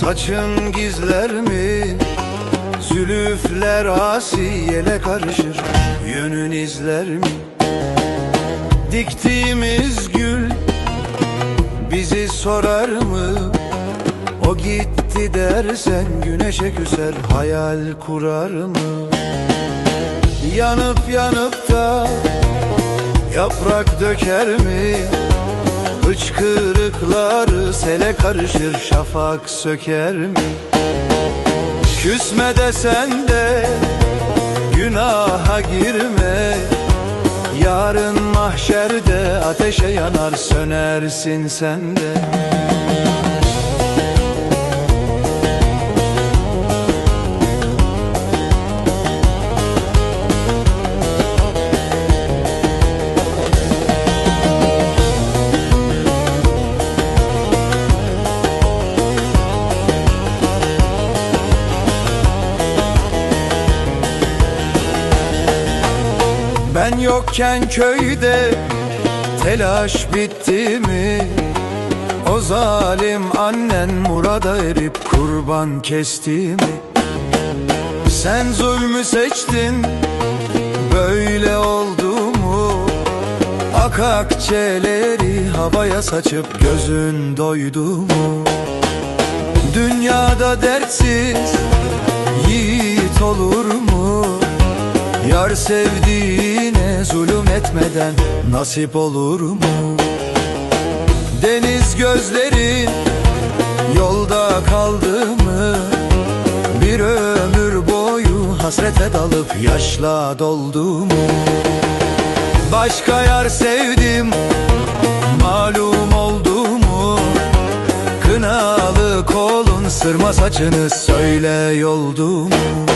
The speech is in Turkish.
Saçın gizler mi? Zülüfler asiyele karışır Yönün izler mi? Diktiğimiz gül Bizi sorar mı? O gitti dersen güneşe küser Hayal kurar mı? Yanıp yanıp da Yaprak döker mi? Hıçkırıkları sele karışır Şafak söker mi? Küsme desen de Günaha girme Yarın mahşerde ateşe yanar sönersin sen de Ben yokken köyde telaş bitti mi? O zalim annen murada erip kurban kesti mi? Sen zulmü seçtin böyle oldu mu? Akakçeleri havaya saçıp gözün doydu mu? Dünyada dertsiz yiğit olur mu? Yar sevdiğine zulüm etmeden nasip olur mu? Deniz gözlerin yolda kaldı mı? Bir ömür boyu hasrete dalıp yaşla doldu mu? Başka yar sevdim malum oldu mu? Kınalı kolun sırma saçını söyle yoldu mu?